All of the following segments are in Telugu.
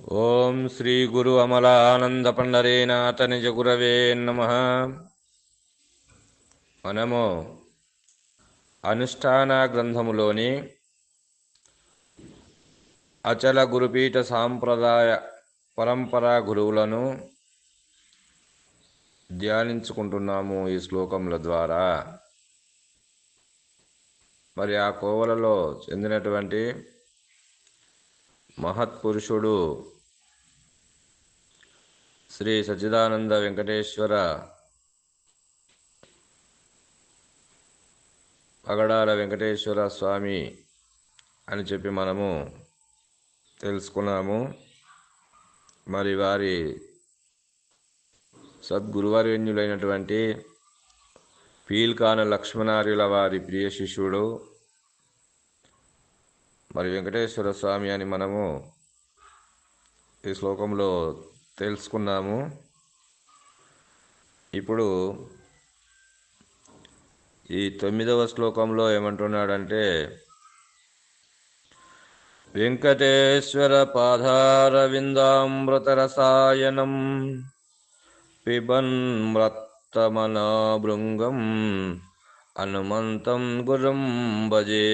ఓం శ్రీ గురు అమలానంద పండరీనాథ నిజ గురవే నమ. మనము అనుష్ఠాన గ్రంథములోని అచల గురుపీఠ సాంప్రదాయ పరంపరా గురువులను ధ్యానించుకుంటున్నాము ఈ శ్లోకముల ద్వారా. మరి ఆ కోవలలో చెందినటువంటి మహత్పురుషుడు శ్రీ సచ్చిదానంద వెంకటేశ్వర పగడాల వెంకటేశ్వర స్వామి అని చెప్పి మనము తెలుసుకున్నాము. మరి వారి సద్గురువర్యన్యులైనటువంటి పీల్కాన లక్ష్మణార్యుల వారి ప్రియ శిష్యుడు మరి వెంకటేశ్వర స్వామి అని మనము ఈ శ్లోకంలో తెలుసుకున్నాము. ఇప్పుడు ఈ తొమ్మిదవ శ్లోకంలో ఏమంటున్నాడంటే వెంకటేశ్వర పాదారవిందామృతరసాయనం పిబన్ మ్రత్తమనా భృంగం హనుమంతం గురుం భజే.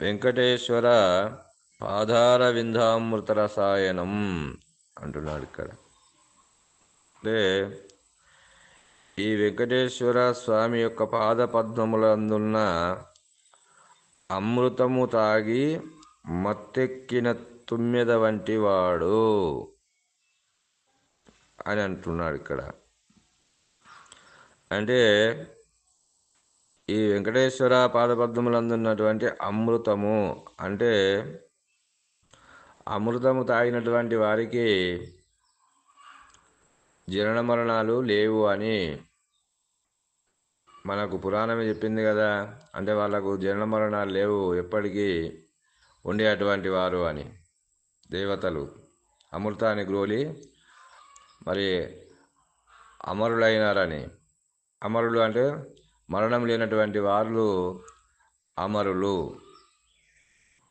వెంకటేశ్వర పాదార విందామృత రసాయనం అంటున్నాడు ఇక్కడ. అంటే ఈ వెంకటేశ్వర స్వామి యొక్క పాద పద్మములందున్న అమృతము తాగి మత్తెక్కిన తుమ్మెద వంటి వాడు అని అంటున్నాడు ఇక్కడ. అంటే ఈ వెంకటేశ్వర పాదపద్మములందున్నటువంటి అమృతము అంటే అమృతము తాగినటువంటి వారికి జీర్ణ మరణాలు లేవు అని మనకు పురాణమే చెప్పింది కదా. అంటే వాళ్ళకు జీర్ణ మరణాలు లేవు ఎప్పటికీ ఉండేటువంటి వారు అని. దేవతలు అమృతాన్ని గ్రోలి మరి అమరులైనారని. అమరులు అంటే మరణం లేనటువంటి వాళ్ళు అమరులు.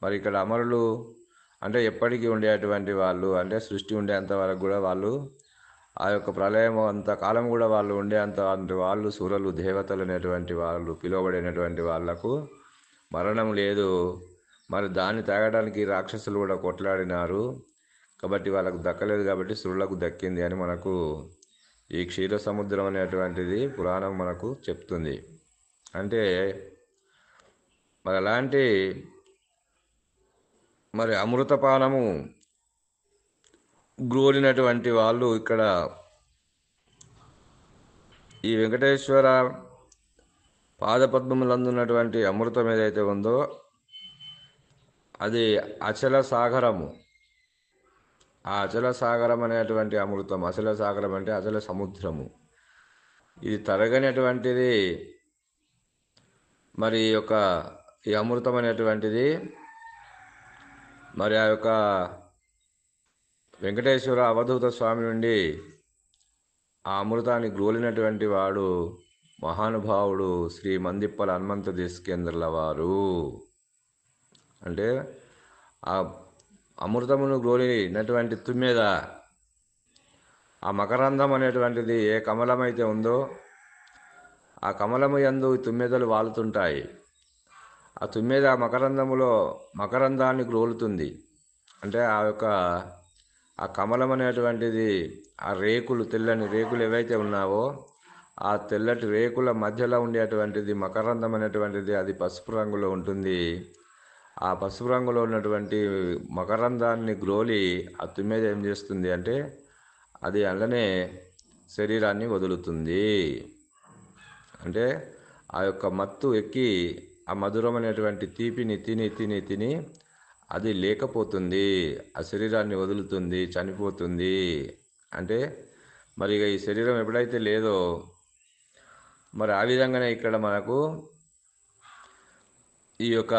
మరి ఇక్కడ అమరులు అంటే ఎప్పటికీ ఉండేటువంటి వాళ్ళు అంటే సృష్టి ఉండేంత వరకు కూడా వాళ్ళు ఆ యొక్క ప్రళయం అంత కాలం కూడా వాళ్ళు ఉండేంత వాళ్ళు సూరలు దేవతలు అనేటువంటి వాళ్ళు పిలువబడినటువంటి వాళ్ళకు మరణం లేదు. మరి దాన్ని తాగడానికి రాక్షసులు కూడా కొట్లాడినారు. కాబట్టి వాళ్ళకు దక్కలేదు కాబట్టి సురులకు దక్కింది అని మనకు ఈ క్షీర సముద్రం అనేటువంటిది పురాణం మనకు చెప్తుంది. అంటే మరి అలాంటి మరి అమృతపానము గ్రోలినటువంటి వాళ్ళు ఇక్కడ ఈ వెంకటేశ్వర పాదపద్మములందున్నటువంటి అమృతం ఏదైతే ఉందో అది అచల సాగరము. ఆ అచల సాగరం అనేటువంటి అమృతం అచల సాగరం అంటే అచల సముద్రము. ఇది తరగనటువంటిది మరి యొక్క ఈ అమృతం అనేటువంటిది మరి ఆ యొక్క వెంకటేశ్వర అవధూత స్వామి నుండి ఆ అమృతాన్ని గ్రోలినటువంటి వాడు మహానుభావుడు శ్రీ మందిప్పల హనుమంత దేశకేంద్రుల వారు. అంటే ఆ అమృతమును గ్రోలినటువంటి తుమ్మెద. ఆ మకరంధం అనేటువంటిది ఏ కమలమైతే ఉందో ఆ కమలము యందు తుమ్మెదలు వాలుతుంటాయి. ఆ తుమ్మెద మకరంధములో మకరంధాన్ని గ్రోలుతుంది. అంటే ఆ యొక్క ఆ కమలం అనేటువంటిది ఆ రేకులు తెల్లని రేకులు ఏవైతే ఉన్నావో ఆ తెల్లటి రేకుల మధ్యలో ఉండేటువంటిది మకరంధం అనేటువంటిది అది పసుపు రంగులో ఉంటుంది. ఆ పసుపు రంగులో ఉన్నటువంటి మకరంధాన్ని గ్రోలి ఆ తుమ్మెద ఏం చేస్తుంది అంటే అది అలానే శరీరాన్ని వదులుతుంది. అంటే ఆ యొక్క మత్తు ఎక్కి ఆ మధురమైనటువంటి తీపిని తిని తిని తిని అది లేకపోతుంది. ఆ శరీరాన్ని వదులుతుంది చనిపోతుంది. అంటే మరి ఇక ఈ శరీరం ఎప్పుడైతే లేదో మరి ఆ విధంగానే ఇక్కడ మనకు ఈ యొక్క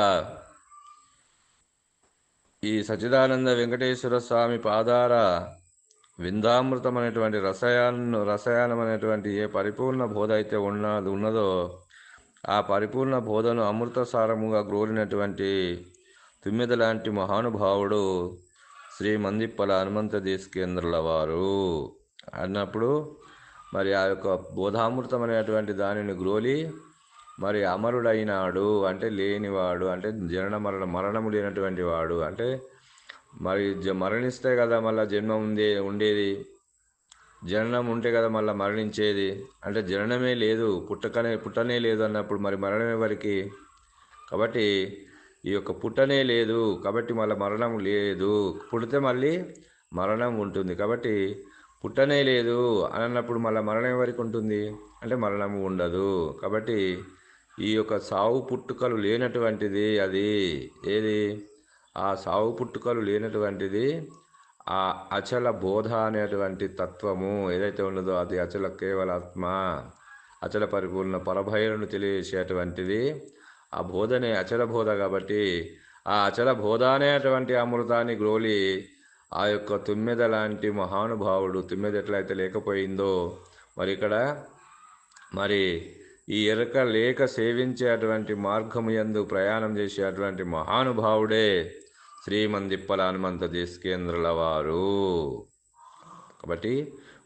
ఈ సచిదానంద వెంకటేశ్వర స్వామి పాదార విందామృతం అనేటువంటి రసాయన రసాయనం అనేటువంటి ఏ పరిపూర్ణ బోధ అయితే ఉన్నది ఉన్నదో ఆ పరిపూర్ణ బోధను అమృతసారముగా గ్రోలినటువంటి తుమ్మెద లాంటి మహానుభావుడు శ్రీ మందిప్పల హనుమంత దేశకేంద్రుల వారు అన్నప్పుడు మరి ఆ యొక్క బోధామృతం అనేటువంటి దానిని గ్రోలి మరి అమరుడైనాడు అంటే లేనివాడు అంటే జనన మరణ మరణము లేనటువంటి వాడు. అంటే మరి జ మరణిస్తే కదా మళ్ళీ జన్మ ఉందే ఉండేది. జననం ఉంటే కదా మళ్ళీ మరణించేది. అంటే జననమే లేదు పుట్టకనే పుట్టనే లేదు అన్నప్పుడు మరి మరణం ఎవరికి? కాబట్టి ఈ యొక్క పుట్టనే లేదు కాబట్టి మళ్ళీ మరణం లేదు. పుడితే మళ్ళీ మరణం ఉంటుంది. కాబట్టి పుట్టనే లేదు అని అన్నప్పుడు మళ్ళీ మరణం ఎవరికి ఉంటుంది? అంటే మరణం ఉండదు. కాబట్టి ఈ యొక్క సావు పుట్టుకలు లేనటువంటిది అది. ఏది? ఆ సావు పుట్టుకలు లేనటువంటిది ఆ అచల బోధ అనేటువంటి తత్వము. ఏదైతే ఉన్నదో అది అచల కేవలాత్మ అచల పరిపూర్ణ పరభైలను తెలియచేసేటువంటిది ఆ బోధనే అచల బోధ కాబట్టి ఆ అచల బోధ అనేటువంటి అమృతాన్ని గ్రోలి ఆ యొక్క తుమ్మెద లాంటి మహానుభావుడు తుమ్మెద ఎట్లయితే లేకపోయిందో మరి ఇక్కడ మరి ఈ ఎరక లేక సేవించేటువంటి మార్గము యందు ప్రయాణం చేసేటువంటి మహానుభావుడే శ్రీమందిప్పల హనుమంత దేశకేంద్రుల వారు కాబట్టి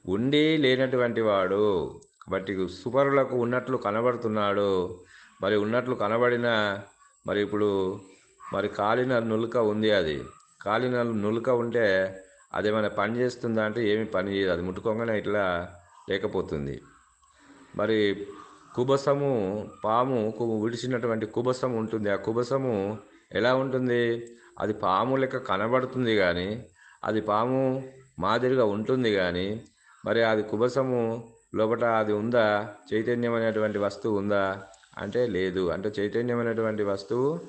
ఉండి లేనటువంటి వాడు కాబట్టి సుపరులకు ఉన్నట్లు కనబడుతున్నాడు మరి ఉన్నట్లు కనబడిన మరి ఇప్పుడు మరి కాలిన నులుక ఉంది అది. కాలిన నులుక ఉంటే అది ఏమైనా పని చేస్తుందా అంటే ఏమి పని చేయదు. అది ముట్టుకోగానే ఇట్లా లేకపోతుంది. మరి కుబసము పాము కు- విడిచినటువంటి కుబసం ఉంటుంది. ఆ కుబసము ఎలా ఉంటుంది? అది పాము లెక్క కనబడుతుంది కానీ అది పాము మాదిరిగా ఉంటుంది కానీ మరి అది కుబసము లోపల అది ఉందా? చైతన్యం అనేటువంటి వస్తువు ఉందా? అంటే లేదు. అంటే చైతన్యం అనేటువంటి వస్తువు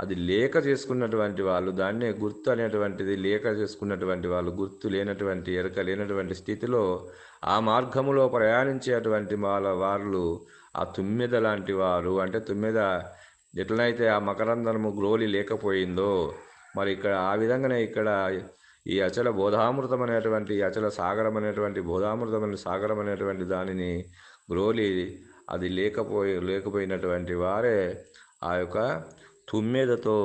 అది లేక చేసుకున్నటువంటి వాళ్ళు దాన్నే గుర్తు అనేటువంటిది లేక చేసుకున్నటువంటి వాళ్ళు గుర్తు లేనటువంటి ఎరక లేనటువంటి స్థితిలో ఆ మార్గములో ప్రయాణించేటువంటి వాళ్ళ వాళ్ళు ఆ తుమ్మెద లాంటి వారు అంటే తుమ్మెద ఎట్లనైతే ఆ మకరందనము గ్రోలి లేకపోయిందో మరి ఇక్కడ ఆ విధంగానే ఇక్కడ ఈ అచల బోధామృతం అనేటువంటి అచల సాగరం అనేటువంటి బోధామృతం అనే సాగరం అనేటువంటి దానిని గ్రోలి అది లేకపోయి లేకపోయినటువంటి వారే ఆ యొక్క తుమ్మెదతో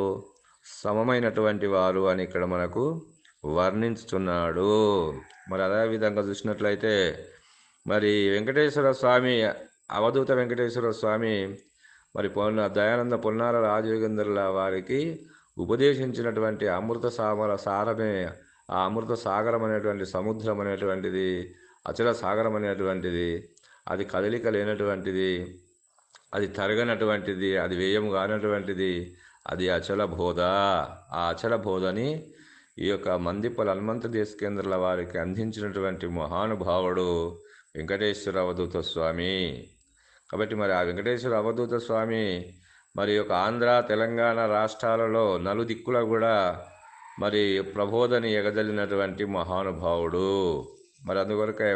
సమమైనటువంటి వారు అని ఇక్కడ మనకు వర్ణించుతున్నాడు మరి అదే విధంగా చూసినట్లయితే మరి వెంకటేశ్వర స్వామి అవధూత వెంకటేశ్వర స్వామి మరి పొన్న దయానంద పున్నార రాజయోగేంద్రుల వారికి ఉపదేశించినటువంటి అమృత సామర సారమే ఆ అమృత సాగరం అనేటువంటి సముద్రం అనేటువంటిది అచల సాగరం అనేటువంటిది అది కదలిక లేనటువంటిది అది తరగనటువంటిది అది వ్యయం కానటువంటిది అది అచల బోధ. ఆ అచల బోధని ఈ యొక్క మందిపల హనుమంత దేశకేంద్రుల వారికి అందించినటువంటి మహానుభావుడు వెంకటేశ్వర అవధూత స్వామి. కాబట్టి మరి ఆ వెంకటేశ్వర అవధూత స్వామి మరి యొక్క ఆంధ్ర తెలంగాణ రాష్ట్రాలలో నలుదిక్కుల కూడా మరి ప్రబోధని ఎగదలినటువంటి మహానుభావుడు. మరి అందుకొరకే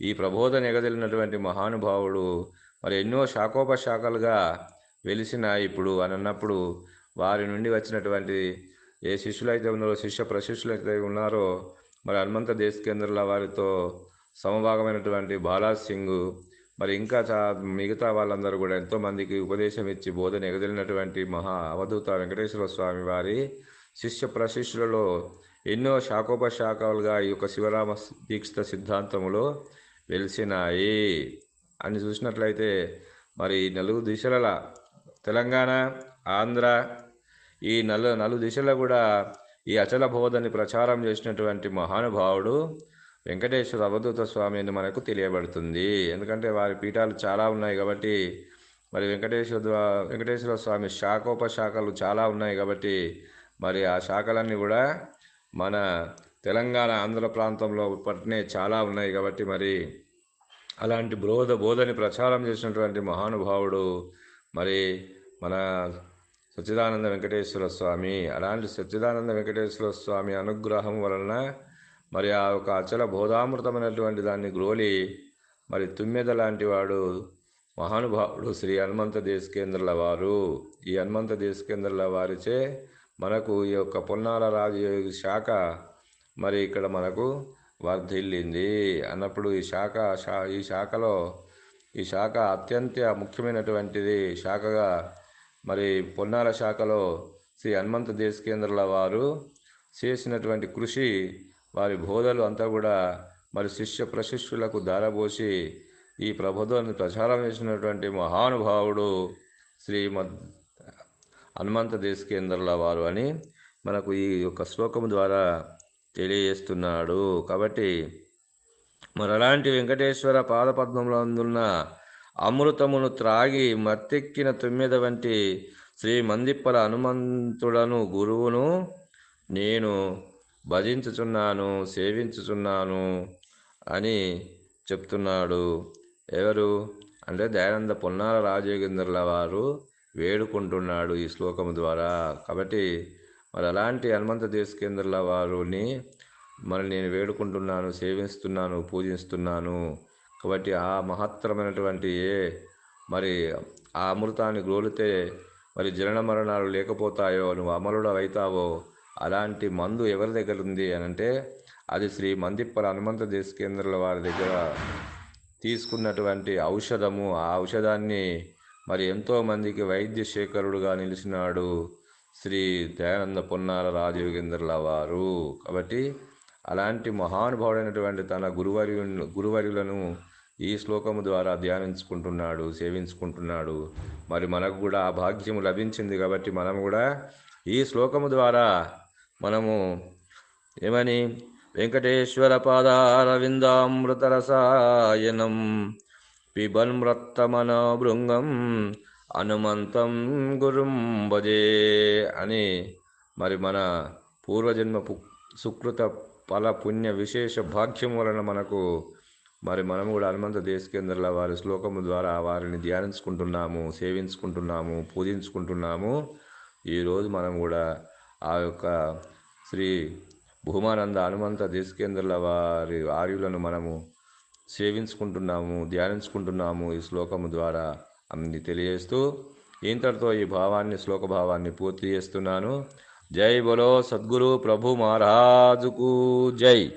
ఈ ప్రబోధన ఎగదలినటువంటి మహానుభావుడు మరి ఎన్నో శాఖోపశాఖలుగా వెలిసిన ఇప్పుడు అని అన్నప్పుడు వారి నుండి వచ్చినటువంటి ఏ శిష్యులైతే ఉన్నారో శిష్య ప్రశిష్యులైతే అయితే ఉన్నారో మరి హనుమంత దేశకేంద్రుల వారితో సమభాగమైనటువంటి బాలా సింగ్ మరి ఇంకా చా మిగతా వాళ్ళందరూ కూడా ఎంతోమందికి ఉపదేశం ఇచ్చి బోధన ఎగదిలినటువంటి మహా అవధూత వెంకటేశ్వర స్వామి వారి శిష్య ప్రశిష్యులలో ఎన్నో శాఖోపశాఖలుగా ఈ యొక్క శివరామ దీక్షిత సిద్ధాంతములో వెలిసినాయి అని చూసినట్లయితే మరి నలుగు దిశల తెలంగాణ ఆంధ్ర ఈ నలు నలు దిశలో కూడా ఈ అచల బోధని ప్రచారం చేసినటువంటి మహానుభావుడు వెంకటేశ్వర అవధూత స్వామి అని మనకు తెలియబడుతుంది. ఎందుకంటే వారి పీఠాలు చాలా ఉన్నాయి కాబట్టి మరి వెంకటేశ్వర వెంకటేశ్వర స్వామి శాఖోపశాఖలు చాలా ఉన్నాయి కాబట్టి మరి ఆ శాఖలన్నీ కూడా మన తెలంగాణ ఆంధ్ర ప్రాంతంలో పట్నే చాలా ఉన్నాయి కాబట్టి మరి అలాంటి బోధ బోధని ప్రచారం చేసినటువంటి మహానుభావుడు మరి మన సచ్చిదానంద వెంకటేశ్వర స్వామి. అలాంటి సచ్చిదానంద వెంకటేశ్వర స్వామి అనుగ్రహం వలన మరి ఆ ఒక అచల బోధామృతమైనటువంటి దాన్ని గ్రోలి మరి తుమ్మెద లాంటి వాడు మహానుభావుడు శ్రీ హనుమంత దేశకేంద్రుల వారు. ఈ హనుమంత దేశకేంద్రుల వారిచే మనకు ఈ యొక్క పొన్నాల రాజు శాఖ మరి ఇక్కడ మనకు వర్ధిల్లింది. అన్నప్పుడు ఈ శాఖ ఈ శాఖలో ఈ శాఖ అత్యంత ముఖ్యమైనటువంటిది. శాఖగా మరి పొన్నాల శాఖలో శ్రీ హనుమంత దేశకేంద్రుల వారు చేసినటువంటి కృషి వారి బోధలు అంతా కూడా మరి శిష్య ప్రశిష్యులకు దారబోసి ఈ ప్రబోధాన్ని ప్రచారం చేసినటువంటి మహానుభావుడు శ్రీమద్ హనుమంత దేశకేంద్రల వారు అని మనకు ఈ యొక్క శ్లోకం ద్వారా తెలియజేస్తున్నాడు. కాబట్టి మరలాంటి వెంకటేశ్వర పాదపద్మంలో అందున్న అమృతమును త్రాగి మత్తెక్కిన తొమ్మిద వంటి శ్రీ మందిప్పల హనుమంతుడను గురువును నేను భజించుచున్నాను సేవించుచున్నాను అని చెప్తున్నాడు. ఎవరు? అంటే దయానంద పొన్నాల రాజయోగేంద్రుల వారు వేడుకుంటున్నాడు ఈ శ్లోకం ద్వారా. కాబట్టి మరి అలాంటి హనుమంత దేశకేంద్రుల వారుని మరి నేను వేడుకుంటున్నాను సేవిస్తున్నాను పూజిస్తున్నాను. కాబట్టి ఆ మహత్తరమైనటువంటి ఏ మరి ఆ అమృతాన్ని గ్రోలితే మరి జనన మరణాలు లేకపోతాయో నువ్వు అమరుడు అవుతావో అలాంటి మందు ఎవరి దగ్గర ఉంది అని అంటే అది శ్రీ మందిప్పల హనుమంత దేశ కేంద్రాల వారి దగ్గర తీసుకున్నటువంటి ఔషధము. ఆ ఔషధాన్ని మరి ఎంతోమందికి వైద్య శేఖరుడుగా నిలిచినాడు శ్రీ దయానంద పొన్నాల రాజయోగేంద్రుల వారు. కాబట్టి అలాంటి మహానుభావుడైనటువంటి తన గురువర్యు గురువర్యులను ఈ శ్లోకము ద్వారా ధ్యానించుకుంటున్నాడు సేవించుకుంటున్నాడు. మరి మనకు కూడా ఆ భాగ్యము లభించింది కాబట్టి మనం కూడా ఈ శ్లోకము ద్వారా మనము ఏమని? వెంకటేశ్వర పాదారవిందామృతరసాయనం పిబన్మృత్తమన భృంగం హనుమంతం గురుం భజే అని మరి మన పూర్వజన్మ పు సుకృత ఫల పుణ్య విశేష భాగ్యం వలన మనకు మరి మనం కూడా హనుమంత దేశకేంద్రుల వారి శ్లోకము ద్వారా వారిని ధ్యానించుకుంటున్నాము సేవించుకుంటున్నాము పూజించుకుంటున్నాము. ఈరోజు మనం కూడా ఆ యొక్క శ్రీ భూమానంద హనుమంత దేశకేంద్రుల వారి ఆర్యులను మనము సేవించుకుంటున్నాము ధ్యానించుకుంటున్నాము ఈ శ్లోకము ద్వారా అన్ని తెలియజేస్తూ ఇంతటితో ఈ భావాన్ని శ్లోక భావాన్ని పూర్తి చేస్తున్నాను. జై బలో సద్గురు ప్రభు మహారాజుకు జై.